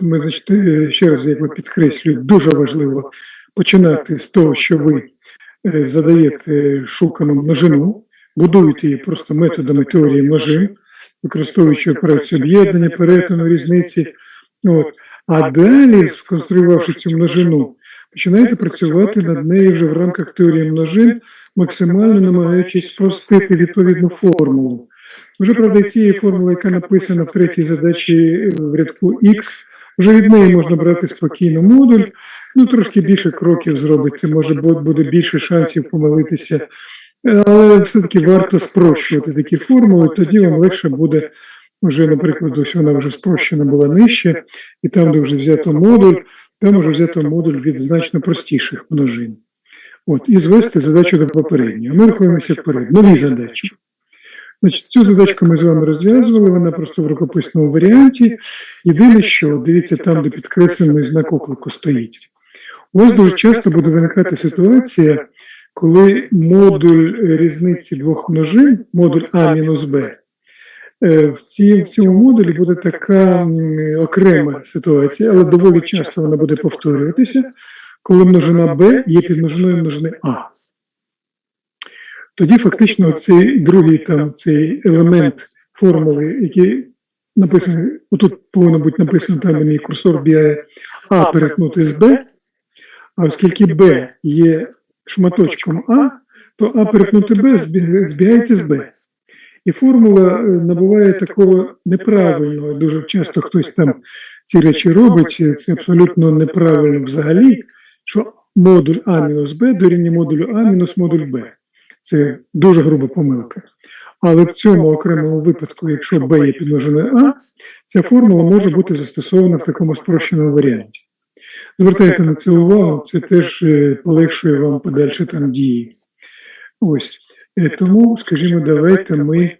ми е, ще раз якби підкреслюю, дуже важливо починати з того, що ви е, задаєте шукану множину, будуєте її просто методами теорії множин, використовуючи операцію об'єднання, перетину, різниці. От. А далі, сконструювавши цю множину, починаєте працювати над нею вже в рамках теорії множин, максимально намагаючись спростити відповідну формулу. Вже правда, цієї формули, яка написана в третій задачі е, в рядку X, вже від неї можна брати спокійно модуль, ну трошки більше кроків зробити, може буде більше шансів помилитися. Але все-таки варто спрощувати такі формули, тоді вам легше буде вже, наприклад, ось вона вже спрощена була нижче, і там, де вже взято модуль, там вже взято модуль від значно простіших множин. От, і звести задачу до попередньої. Ми рухаємося вперед. Нові задачі. Значить, цю задачку ми з вами розв'язували, вона просто в рукописному варіанті. Єдине, що дивіться там, де підкреслений знак оклику стоїть. У вас дуже часто буде виникати ситуація, коли модуль різниці двох множин, модуль А мінус Б, е, в, цьому модулі буде така окрема ситуація, але доволі часто вона буде повторюватися, коли множина Б є підмножиною множини А. Тоді фактично цей другий там цей елемент формули, який написаний, отут повинно бути написано, там мій курсор бігає А перетнути з Б, а оскільки Б є шматочком А, то А перетнути Б збі- збігається з Б. І формула е, набуває такого неправильного. Дуже часто хтось там ці речі робить. Це абсолютно неправильно взагалі, що модуль А мінус Б дорівнює модулю А мінус модуль Б. Це дуже груба помилка. Але в цьому окремому випадку, якщо Б є підмноженою А, ця формула може бути застосована в такому спрощеному варіанті. Звертайте на це увагу, це теж е, полегшує вам подальші там дії. Ось. Е, Тому, скажімо, давайте ми.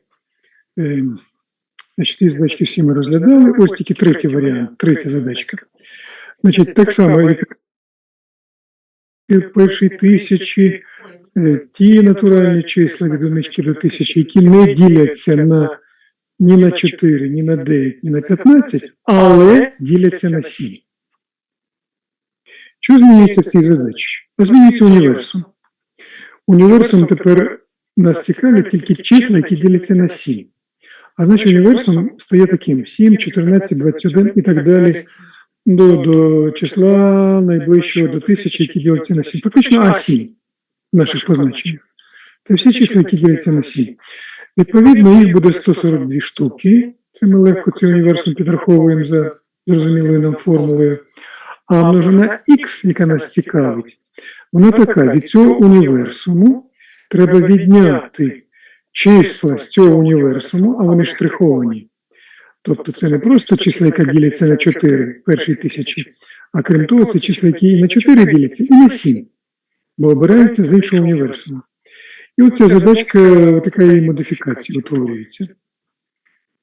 е, Значить, ці задачки всі ми розглядали. Ось тільки третій варіант, третя задачка. Значить, так само, як і в першій тисячі, ті натуральні числа від одинички до тисячі, які не діляться на ні на 4, ні на 9, ні на 15, але діляться на 7. Що змінюється в цій задачі? Змінюється універсум. Універсум тепер нас цікавить тільки числа, які діляться на 7. А значить універсум стає таким 7, 14, 21 і так далі до, до числа найближчого до тисячі, які діляться на 7. Фактично А7 в наших позначеннях. Це всі числа, які діляться на 7. Відповідно, їх буде 142 штуки. Це ми легко цей універсум підраховуємо за зрозумілою нам формулою. А множина х, яка нас цікавить, вона така: від цього універсуму треба відняти числа з цього універсуму, а вони штриховані. Тобто це не просто числа, яка діляться на 4 в першій тисячі, а крім того, це числа, які і на 4 діляться, і на 7, бо обираються з іншого універсуму. І оця задачка, така її модифікація утворюється.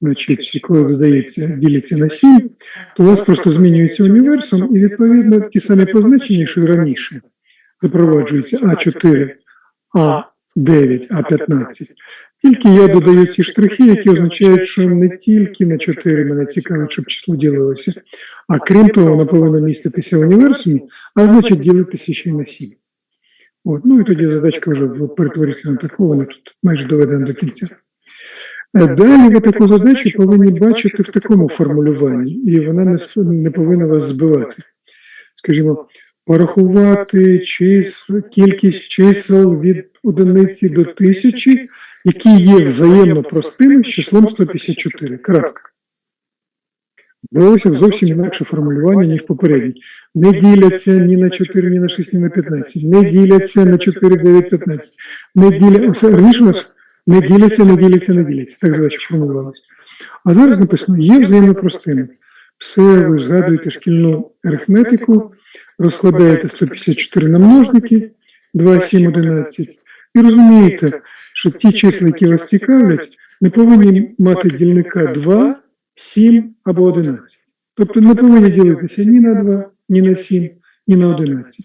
Значить, коли додається, ділиться на 7, то у вас просто змінюється універсум, і відповідно ті самі позначення, що й раніше запроваджуються А4, А9, А15. Тільки я додаю ці штрихи, які означають, що не тільки на 4 мене цікавить, щоб число ділилося, а крім того, воно повинно міститися в універсумі, а значить ділитися ще й на 7. От, ну і тоді задачка вже перетворюється на таку, вона тут майже доведена до кінця. Е, Далі ви таку задачу повинні бачити в такому формулюванні, і вона не, не повинна вас збивати. Скажімо, порахувати чис, кількість чисел від одиниці до тисячі, які є взаємно простими з числом 154. Крапка. Здалося зовсім інакше формулювання, ніж попереднє. Не діляться ні на 4, ні на 6, ні на 15. Не діляться на 4, 9, 15. Не діляться. Все, нас не діляться, не діляться, не діляться. Так задача формулювалася. А зараз написано, є взаємно простими. Все, ви згадуєте шкільну арифметику, розкладаєте 154 на множники, 2, 7, 11, і розумієте, що ті числа, які вас цікавлять, не повинні мати дільника 2, 7 або 11. Тобто не повинні ділитися ні на 2, ні на 7, ні на 11.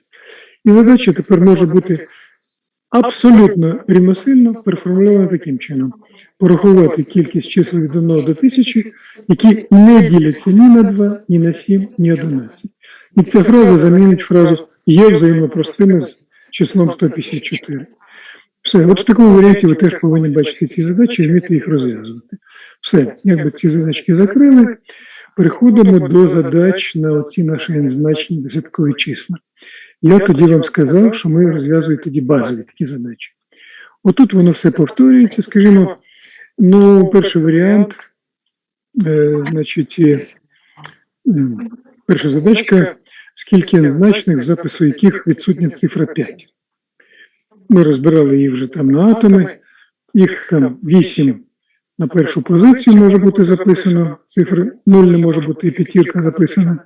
І задача тепер може бути абсолютно рівносильно переформульовано таким чином: порахувати кількість чисел від 1 до 1000, які не діляться ні на 2, ні на 7, ні 11. І ця фраза замінить фразу є взаємопростими з числом 154. Все, от в такому варіанті ви теж повинні бачити ці задачі і вміти їх розв'язувати. Все, якби ці задачки закрили, переходимо до задач на оці наші n-значні десяткові числа. Я тоді вам сказав, що ми розв'язуємо тоді базові такі задачі. Отут воно все повторюється, скажімо, ну, перший варіант, е, значить, е, перша задачка, скільки n-значних, в запису яких відсутня цифра 5. Ми розбирали їх вже там на атоми, їх там 8 на першу позицію може бути записано, цифри 0 не може бути і п'ятірка записана.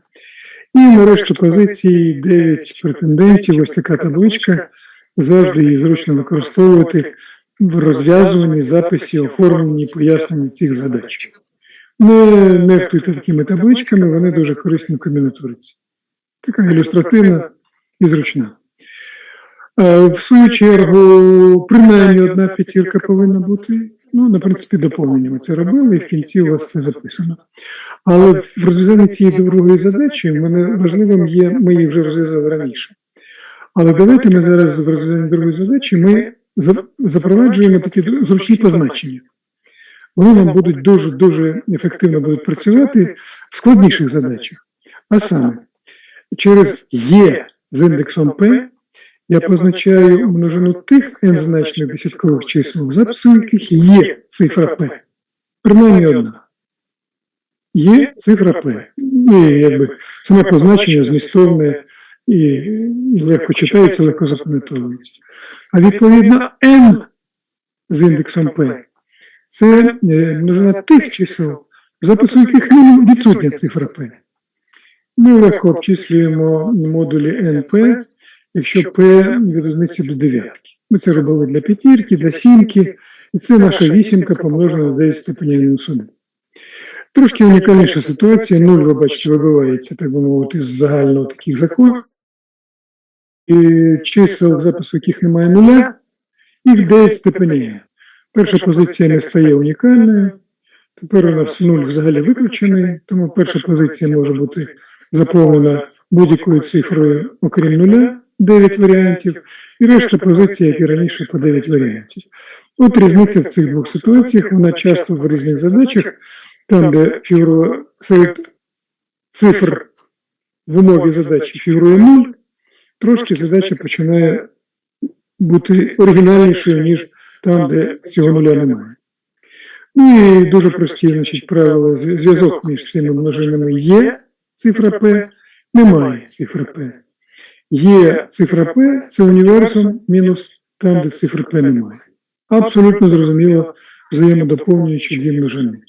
І на решту позицій 9 претендентів, ось така табличка. Завжди її зручно використовувати в розв'язуванні, записі, оформленні, поясненні цих задач. Не нехтуйте такими табличками, вони дуже корисні в комбінатуриці. Така ілюстративна і зручна. Е, В свою чергу, принаймні одна п'ятірка повинна бути. Ну, на принципі, доповнення ми це робили, і в кінці у вас це записано. Але в розв'язанні цієї другої задачі мене важливим є, ми її вже розв'язали раніше. Але давайте ми зараз в розв'язанні другої задачі ми запроваджуємо такі зручні позначення. Вони нам будуть дуже дуже ефективно будуть працювати в складніших задачах. А саме, через Є з індексом P я позначаю множину тих n-значних десяткових чисел, запису яких є цифра P. Принаймні одна. Є цифра P. Ну, і якби саме позначення змістовне і, і легко читається, легко запам'ятовується. А відповідно n з індексом P це е, множина тих чисел, запису яких відсутня цифра P. Ми легко обчислюємо модулі NP, якщо P від одиниці до дев'ятки. Ми це робили для п'ятірки, для сімки, і це наша вісімка помножена на 9 степенів мінус 1. Трошки унікальніша ситуація. Нуль, ви бачите, вибивається, так. би мовити, з загального таких законів. І чисел, запису яких немає нуля, їх 9 степенів. Перша позиція не стає унікальною. Тепер у нас нуль взагалі виключений, тому перша позиція може бути заповнена будь-якою цифрою, окрім нуля, 9 варіантів, і решта позицій, як і раніше, по 9 варіантів. От різниця в цих двох ситуаціях, вона часто в різних задачах, там, де фігурує серед цифр в умові задачі фігурує 0, трошки задача починає бути оригінальнішою, ніж там, де цього нуля немає. Ну і дуже прості значить, правила зв'язок між цими множинами є цифра P, немає цифри P. Є цифра P, це універсум мінус там, де цифри P немає. Абсолютно зрозуміло взаємодоповнюючі дві множини.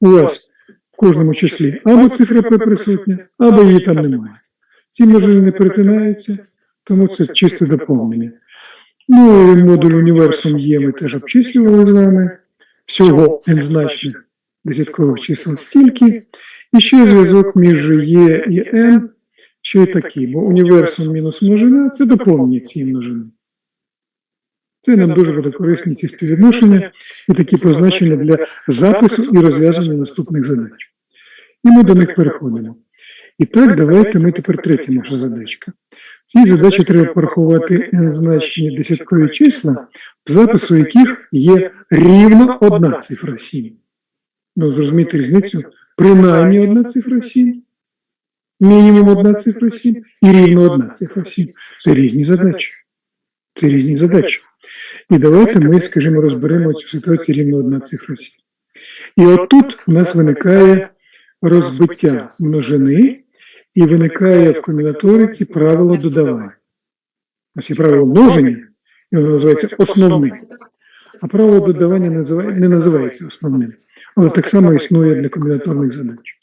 У вас в кожному числі або цифра P присутня, або її там немає. Ці множини не перетинаються, тому це чисте доповнення. Ну і модуль універсум є, ми теж обчислювали з вами всього n-значних десяткових чисел стільки. І ще зв'язок між Є і n, ще й такий, бо універсум мінус множина це доповнення цієї множини. Це нам дуже буде корисні ці співвідношення і такі позначення для запису і розв'язання наступних задач. І ми до них переходимо. І так, давайте ми тепер третя наша задачка. В цій задачі треба порахувати n-значні десяткові числа, в запису яких є рівно одна цифра 7. Ну, зрозуміти різницю, принаймні одна цифра 7, мінімум одна цифра 7 і рівно одна цифра 7. Це різні задачі. Це різні задачі. І давайте ми, скажімо, розберемо цю ситуацію рівно одна цифра 7. І отут у нас виникає розбиття множини, і виникає в комбінаториці правило додавання. Ось є правило множення, і воно називається основним. А правило додавання не називається основним, але так само існує для комбінаторних задач.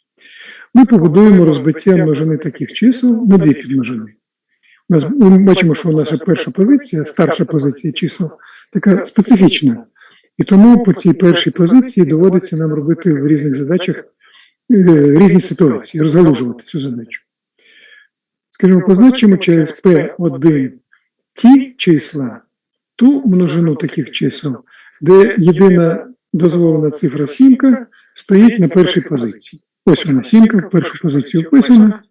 Ми побудуємо розбиття множини таких чисел на дві підмножини. Ми бачимо, що наша перша позиція, старша позиція чисел, така специфічна. І тому по цій першій позиції доводиться нам робити в різних задачах е, різні ситуації, розгалужувати цю задачу. Скажімо, позначимо через P1 ті числа, ту множину таких чисел, де єдина дозволена цифра сімка стоїть на першій позиції. Ось вона сімка, першу позицію вписана,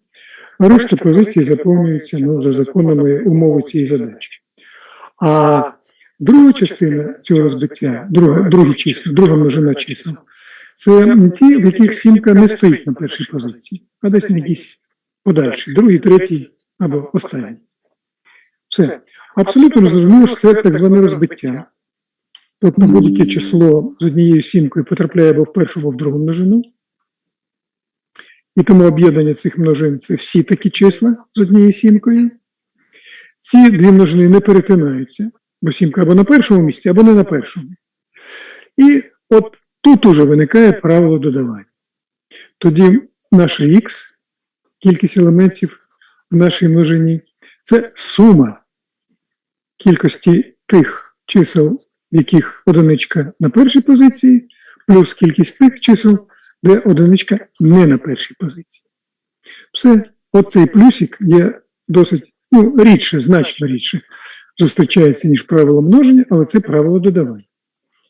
а решта позицій заповнюється ну, за законами умови цієї задачі. А друга частина цього розбиття, друга, другі числа, друга множина чисел, це ті, в яких сімка не стоїть на першій позиції, а десь на якійсь подальшій, другій, третій або останній. Все. Абсолютно зрозуміло, що це так зване розбиття. Тобто будь-яке число з однією сімкою потрапляє або в першу, або в другу множину. І тому об'єднання цих множин це всі такі числа з однією сімкою. Ці дві множини не перетинаються, бо сімка або на першому місці, або не на першому. І от тут уже виникає правило додавання. Тоді наше х, кількість елементів в нашій множині, це сума кількості тих чисел, в яких одиничка на першій позиції, плюс кількість тих чисел, де одиничка не на першій позиції. Все, оцей плюсик є досить ну, рідше, значно рідше зустрічається, ніж правило множення, але це правило додавання.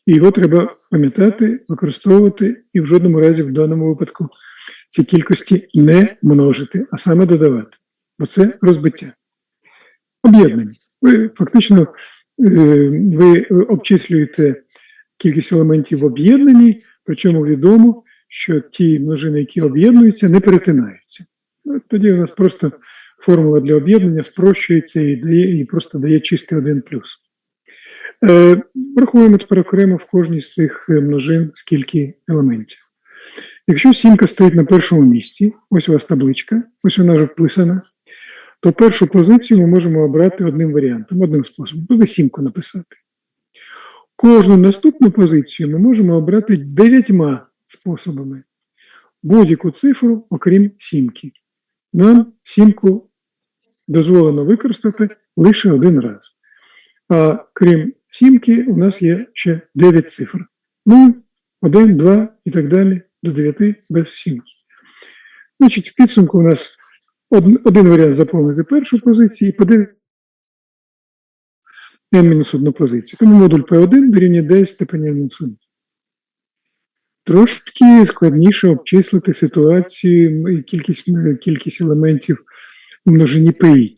І його треба пам'ятати, використовувати і в жодному разі в даному випадку ці кількості не множити, а саме додавати. Бо це розбиття. Об'єднання. Ви фактично е, ви обчислюєте кількість елементів в об'єднанні, причому відомо, що ті множини, які об'єднуються, не перетинаються. Ну, Тоді у нас просто формула для об'єднання спрощується і дає, і просто дає чистий один плюс. Е, Рахуємо тепер окремо в кожній з цих е, множин скільки елементів. Якщо сімка стоїть на першому місці, ось у вас табличка, ось вона вже вписана, то першу позицію ми можемо обрати одним варіантом, одним способом, тобто сімку написати. Кожну наступну позицію ми можемо обрати дев'ятьма способами. Будь-яку цифру, окрім сімки. Нам сімку дозволено використати лише один раз. А крім сімки, у нас є ще 9 цифр. 0, 1, 2 і так далі до 9 без сімки. Значить, в підсумку у нас один, один варіант заповнити першу позицію і подивитися n-1 позицію. Тому модуль P1 дорівнює 10 степені n-1. Трошки складніше обчислити ситуацію і кількість, кількість елементів в множині P.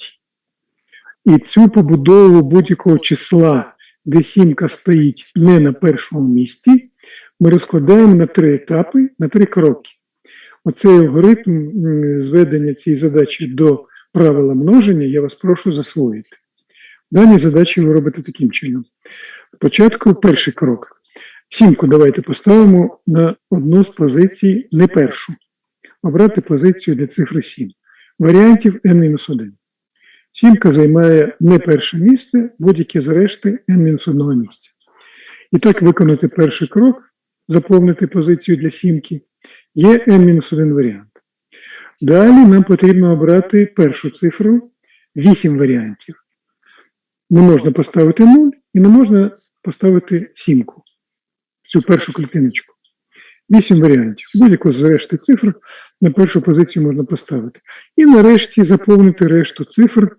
І цю побудову будь-якого числа, де сімка стоїть не на першому місці, ми розкладаємо на три етапи, на три кроки. Оцей алгоритм зведення цієї задачі до правила множення я вас прошу засвоїти. Дані задачі ви робите таким чином. Спочатку перший крок. Сімку давайте поставимо на одну з позицій, не першу. Обрати позицію для цифри 7. Варіантів n-1. Сімка займає не перше місце, будь-яке з решти n-1 місця. І так виконати перший крок, заповнити позицію для сімки, є n-1 варіант. Далі нам потрібно обрати першу цифру 8 варіантів. Не можна поставити 0 і не можна поставити сімку, цю першу клітиночку. 8 варіантів. Будь-яку з решти цифр на першу позицію можна поставити. І нарешті заповнити решту цифр.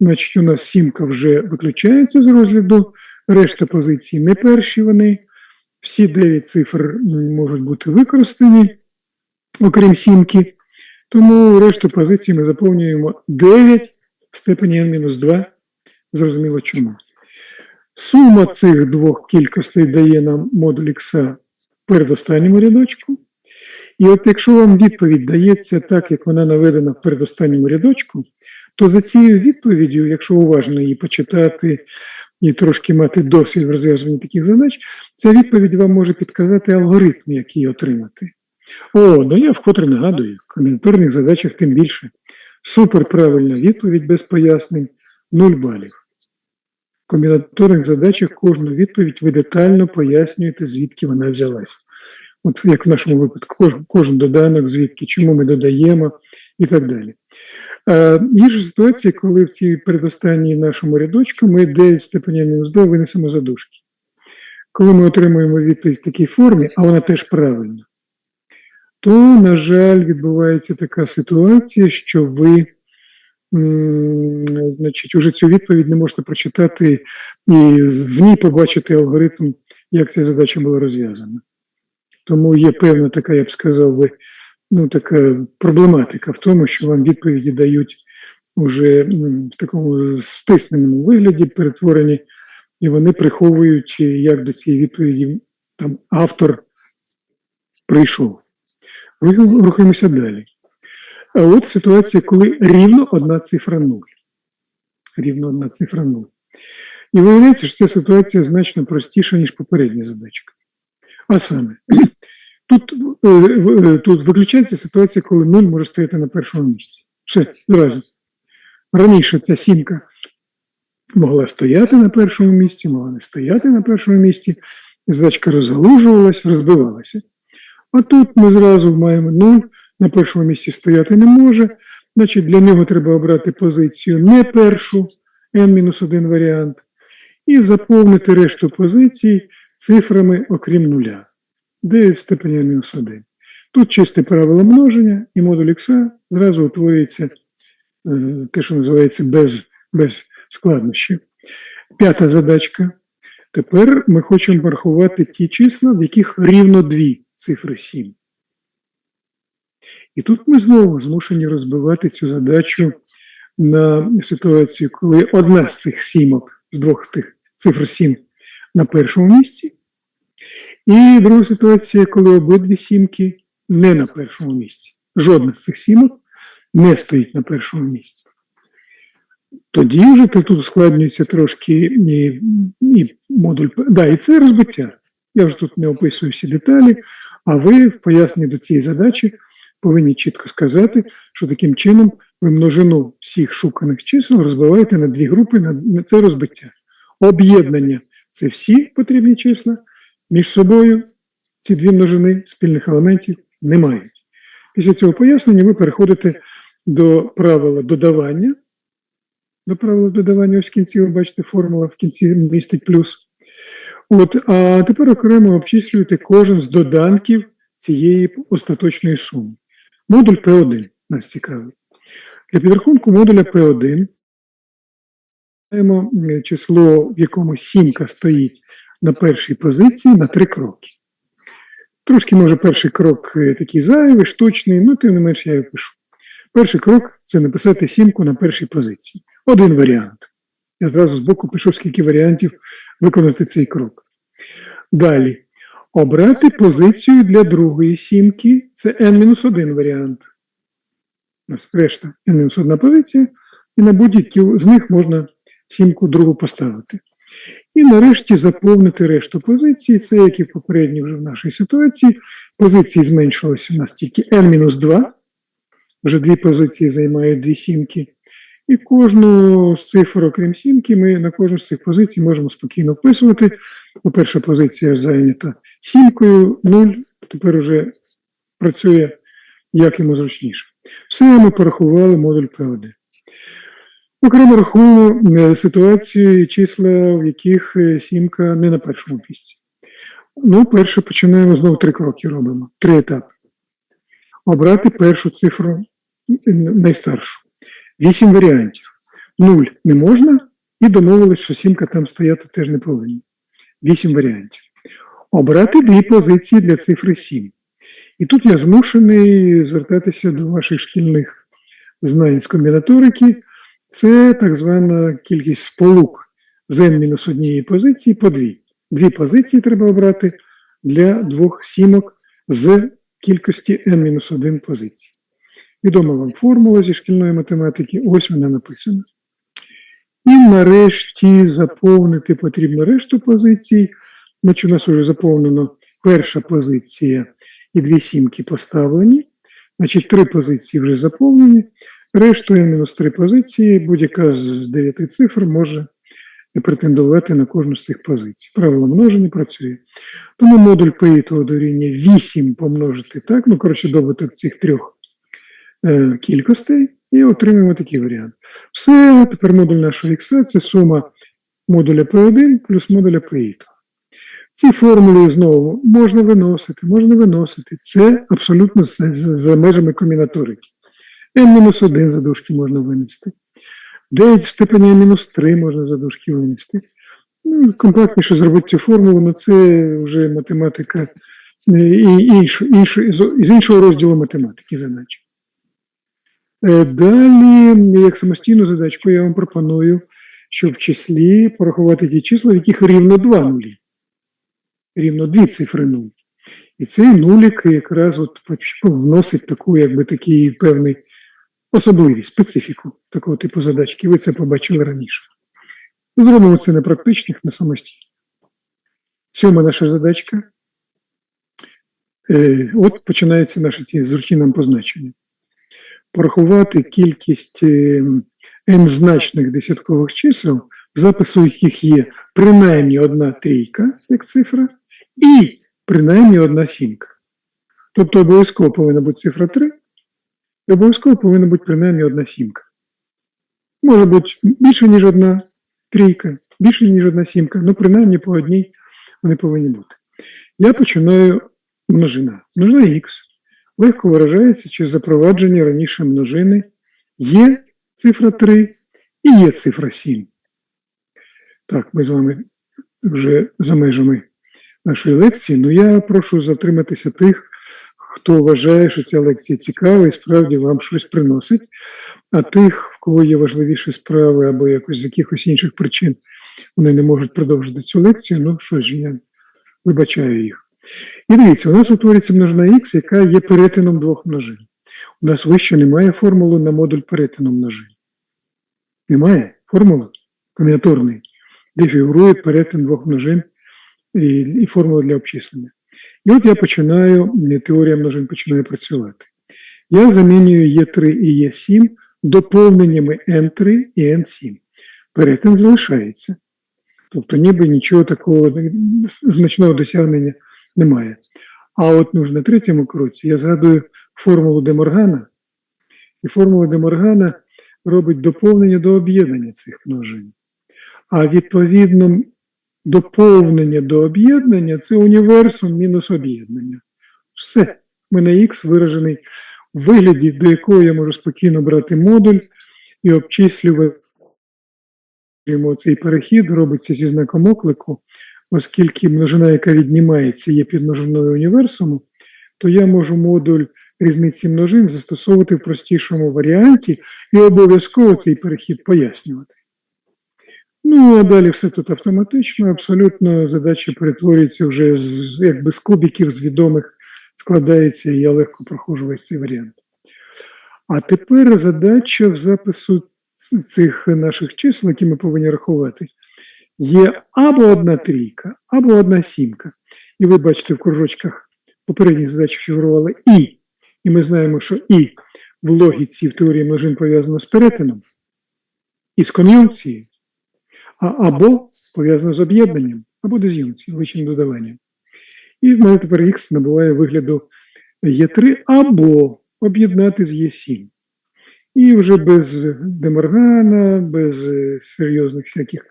Значить, у нас сімка вже виключається з розгляду, решта позицій не перші вони. Всі 9 цифр можуть бути використані, окрім сімки. Тому решту позицій ми заповнюємо 9 в степені n-2. Зрозуміло чому. Сума цих двох кількостей дає нам модуль х перед останньому рядочку. І от якщо вам відповідь дається так, як вона наведена в передостанньому рядочку, то за цією відповіддю, якщо уважно її почитати і трошки мати досвід в розв'язанні таких задач, ця відповідь вам може підказати алгоритм, як її отримати. О, ну я вкотре нагадую, в комбінаторних задачах тим більше. Суперправильна відповідь без пояснень 0 балів. Комбінаторних задачах кожну відповідь ви детально пояснюєте, звідки вона взялась. От як в нашому випадку, кожен, кожен доданок, звідки, чому ми додаємо і так далі. Е, Є ж ситуація, коли в цій передостанній нашому рядочку ми 9 степені 2 винесемо задушки. Коли ми отримуємо відповідь в такій формі, а вона теж правильна, то, на жаль, відбувається така ситуація, що ви значить, уже цю відповідь не можете прочитати і в ній побачити алгоритм, як ця задача була розв'язана. Тому є певна така, я б сказав би, ну, така проблематика в тому, що вам відповіді дають уже в такому стисненому вигляді, перетворені, і вони приховують, як до цієї відповіді там автор прийшов. Рухаємося далі. А от ситуація, коли рівно одна цифра 0. Рівно одна цифра 0. І виявляється, що ця ситуація значно простіша, ніж попередня задачка. А саме, тут, е, е, тут виключається ситуація, коли 0 може стояти на першому місці. Все, зразу. Раніше ця сімка могла стояти на першому місці, могла не стояти на першому місці. Задачка розгалужувалась, розбивалася. А тут ми зразу маємо 0, на першому місці стояти не може. Значить, для нього треба обрати позицію не першу, n-1 варіант, і заповнити решту позицій цифрами окрім нуля, де в степені n-1. Тут чисте правило множення, і модуль х зразу утворюється те, що називається без, без складнощів. П'ята задачка. Тепер ми хочемо порахувати ті числа, в яких рівно дві цифри 7. І тут ми знову змушені розбивати цю задачу на ситуацію, коли одна з цих сімок, з двох тих цифр 7 на першому місці, і друга ситуація, коли обидві сімки не на першому місці. Жодна з цих сімок не стоїть на першому місці. Тоді вже тут ускладнюється трошки і, і модуль. Да, і це розбиття. Я вже тут не описую всі деталі, а ви в поясненні до цієї задачі повинні чітко сказати, що таким чином ви множину всіх шуканих чисел розбиваєте на дві групи, на, це розбиття. Об'єднання це всі потрібні числа. Між собою ці дві множини спільних елементів не мають. Після цього пояснення ви переходите до правила додавання. До правила додавання, ось в кінці ви бачите, формула в кінці містить плюс. От, а тепер окремо обчислюєте кожен з доданків цієї остаточної суми. Модуль P1 нас цікавить. Для підрахунку модуля P1 маємо е, число, в якому сімка стоїть на першій позиції на три кроки. Трошки, може, перший крок е, такий зайвий, штучний, ну, тим не менш я його пишу. Перший крок це написати сімку на першій позиції. Один варіант. Я одразу збоку пишу, скільки варіантів виконати цей крок. Далі. Обрати позицію для другої сімки це n-1 варіант. Решта n-1 позиція, і на будь-які з них можна сімку другу поставити. І нарешті заповнити решту позицій. Це як і в попередній вже в нашій ситуації. Позиції зменшилось у нас тільки n-2. Вже дві позиції займають дві сімки. І кожну з цифр, окрім сімки, ми на кожну з цих позицій можемо спокійно вписувати. Бо перша позиція зайнята сімкою, 0, тепер вже працює як йому зручніше. Все ми порахували модуль P1. Окремо е, ситуацію і числа, в яких е, сімка не на першому місці. Ну, перше починаємо знову три кроки робимо, три етапи. Обрати першу цифру найстаршу. Вісім варіантів. Нуль не можна, і домовились, що сімка там стояти теж не повинна. Вісім варіантів. Обрати дві позиції для цифри 7. І тут я змушений звертатися до ваших шкільних знань з комбінаторики. Це так звана кількість сполук з n-1 позиції по дві. Дві позиції треба обрати для двох сімок з кількості n-1 позицій. Відома вам формула зі шкільної математики, ось вона написана. І нарешті заповнити потрібно решту позицій. Значить, у нас вже заповнено перша позиція і дві сімки поставлені. Значить, три позиції вже заповнені. Решту n-3 позиції, будь-яка з дев'яти цифр може претендувати на кожну з цих позицій. Правило множення працює. Тому модуль P дорівнює 8 помножити так, ну, коротше, добуток цих трьох кількостей, і отримаємо такий варіант. Все, тепер модуль нашого х це сума модуля P1 плюс модуля P. Ці формули знову можна виносити, можна виносити. Це абсолютно за, межами комбінаторики. N-1 задушки можна винести. 9 в степені мінус 3 можна за дужки винести. Ну, компактніше зробити цю формулу, але це вже математика е, і іншу, іншу, з іншого розділу математики задачі. Е, Далі, як самостійну задачку, я вам пропоную, щоб в числі порахувати ті числа, в яких рівно два нулі. Рівно дві цифри нуль. І цей нулік якраз от вносить таку, якби такий певний особливість, специфіку такого типу задачки. Ви це побачили раніше. Зробимо це на практичних, на самостійних. Сьома наша задачка. Е, От починаються наші ці зручні нам позначення. Порахувати кількість е, n-значних десяткових чисел, в запису яких є принаймні одна трійка, як цифра, і принаймні одна сімка. Тобто обов'язково повинна бути цифра 3, і обов'язково повинна бути принаймні одна сімка. Може бути більше, ніж одна трійка, більше, ніж одна сімка, ну принаймні по одній вони повинні бути. Я починаю множина. Множина х легко виражається через запровадження раніше множини. Є цифра 3 і є цифра 7. Так, ми з вами вже за межами нашої лекції, але я прошу затриматися тих, хто вважає, що ця лекція цікава і справді вам щось приносить, а тих, в кого є важливіші справи або якось з якихось інших причин вони не можуть продовжити цю лекцію, ну що ж, я вибачаю їх. І дивіться, у нас утворюється множина х, яка є перетином двох множин. У нас вище немає формули на модуль перетину множин. Немає формули комбінаторної, де фігурує перетин двох множин і, і формула для обчислення. І от я починаю, теорія множин починає працювати. Я замінюю Е3 і Е7 доповненнями N3 і N7. Перетин залишається. Тобто ніби нічого такого значного досягнення немає. А от ну, на третьому кроці я згадую формулу Деморгана, і формула Деморгана робить доповнення до об'єднання цих множин. А відповідно доповнення до об'єднання це універсум мінус об'єднання. Все. У мене х виражений в вигляді, до якого я можу спокійно брати модуль і обчислювати цей перехід, робиться зі знаком оклику, оскільки множина, яка віднімається, є підмножиною універсуму, то я можу модуль різниці множин застосовувати в простішому варіанті і обов'язково цей перехід пояснювати. Ну, а далі все тут автоматично, абсолютно задача перетворюється вже з, якби з кубиків, з відомих складається, і я легко проходжу весь цей варіант. А тепер задача в запису цих наших чисел, які ми повинні рахувати, є або одна трійка, або одна сімка. І ви бачите, в кружочках попередніх задач фігурували І. І ми знаємо, що І в логіці в теорії множин пов'язано з перетином і з кон'юнкцією, а або пов'язано з об'єднанням, або доз'юнкцією, вичним додаванням. І в мене тепер Х набуває вигляду Е3 або об'єднати з Е7. І вже без деморгана, без серйозних всяких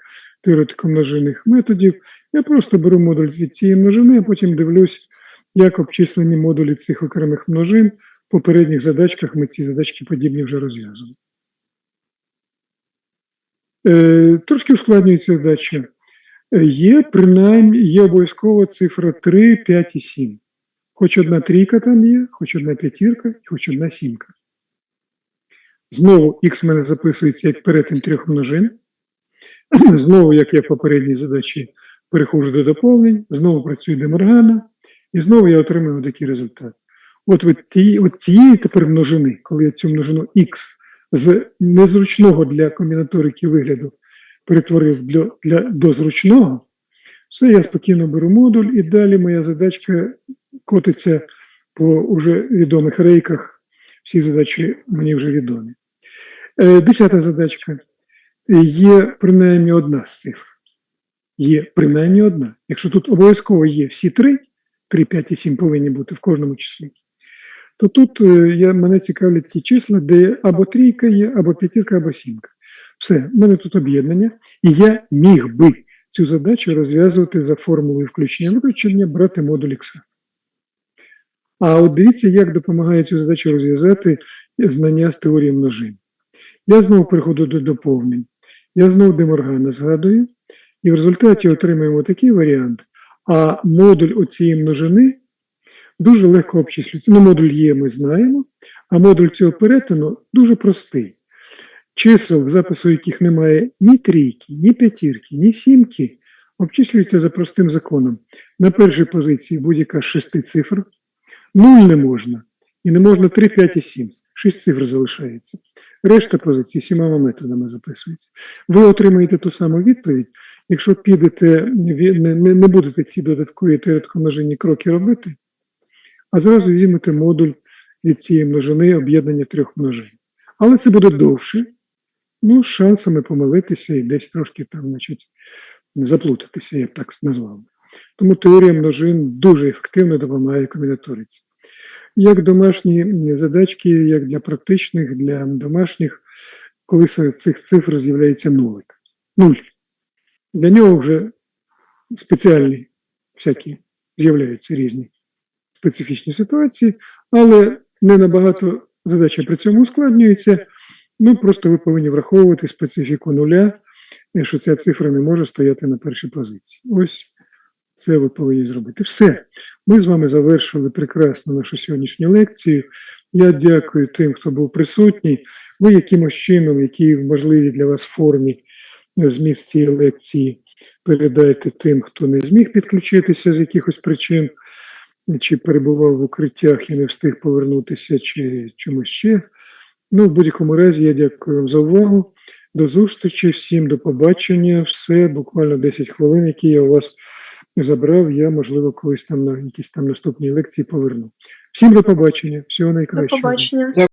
теоретико-множинних методів я просто беру модуль від цієї множини, а потім дивлюсь, як обчислені модулі цих окремих множин. В попередніх задачках ми ці задачки подібні вже розв'язували. Е, Трошки ускладнюється задача. Є принаймні, є обов'язково цифра 3, 5 і 7. Хоч одна трійка там є, хоч одна п'ятірка, хоч одна сімка. Знову х в мене записується як перетин трьох множин. Знову, як я в попередній задачі, переходжу до доповнень, знову працює деморгана, і знову я отримую такий результат. От від ті, от цієї тепер множини, коли я цю множину х з незручного для комбінаторики вигляду перетворив для, для, до зручного, все, я спокійно беру модуль, і далі моя задачка котиться по вже відомих рейках. Всі задачі мені вже відомі. Е, десята задачка. Є принаймні одна з цифр. Є принаймні одна. Якщо тут обов'язково є всі три, 3, 5 і 7 повинні бути в кожному числі, то тут е, я, мене цікавлять ті числа, де або трійка є, або п'ятірка, або сімка. Все, в мене тут об'єднання, і я міг би цю задачу розв'язувати за формулою включення-виключення, брати модуль Х. А от дивіться, як допомагає цю задачу розв'язати знання з теорії множин. Я знову переходжу до доповнень. Я знову деморгана згадую, і в результаті отримуємо такий варіант. А модуль оцієї множини дуже легко обчислюється. Ну, модуль є, ми знаємо, а модуль цього перетину дуже простий. Чисел, в запису яких немає ні трійки, ні п'ятірки, ні сімки, обчислюється за простим законом. На першій позиції будь-яка з шести цифр, нуль не можна, і не можна 3, 5 і 7. Шість цифр залишається. Решта позицій сімома методами записується. Ви отримаєте ту саму відповідь, якщо підете, не, будете ці додаткові теоретико-множинні кроки робити, а зразу візьмете модуль від цієї множини об'єднання трьох множин. Але це буде довше, ну, з шансами помилитися і десь трошки там, значить, заплутатися, я б так назвав. Тому теорія множин дуже ефективно допомагає комбінаториці. Як домашні задачки, як для практичних, для домашніх, коли серед цих цифр з'являється нулик. Нуль. Для нього вже спеціальні всякі з'являються різні специфічні ситуації, але не набагато задача при цьому ускладнюється. Ну, просто ви повинні враховувати специфіку нуля, що ця цифра не може стояти на першій позиції. Ось це ви повинні зробити. Все. Ми з вами завершили прекрасно нашу сьогоднішню лекцію. Я дякую тим, хто був присутній. Ви якимось чином, в якій можливій для вас формі е, зміст цієї лекції, передайте тим, хто не зміг підключитися з якихось причин, чи перебував в укриттях і не встиг повернутися, чи чомусь ще. Ну, в будь-якому разі, я дякую вам за увагу. До зустрічі, всім до побачення. Все, буквально 10 хвилин, які я у вас забрав, я, можливо, колись там на якісь там наступній лекції поверну. Всім до побачення, всього До найкращого. побачення.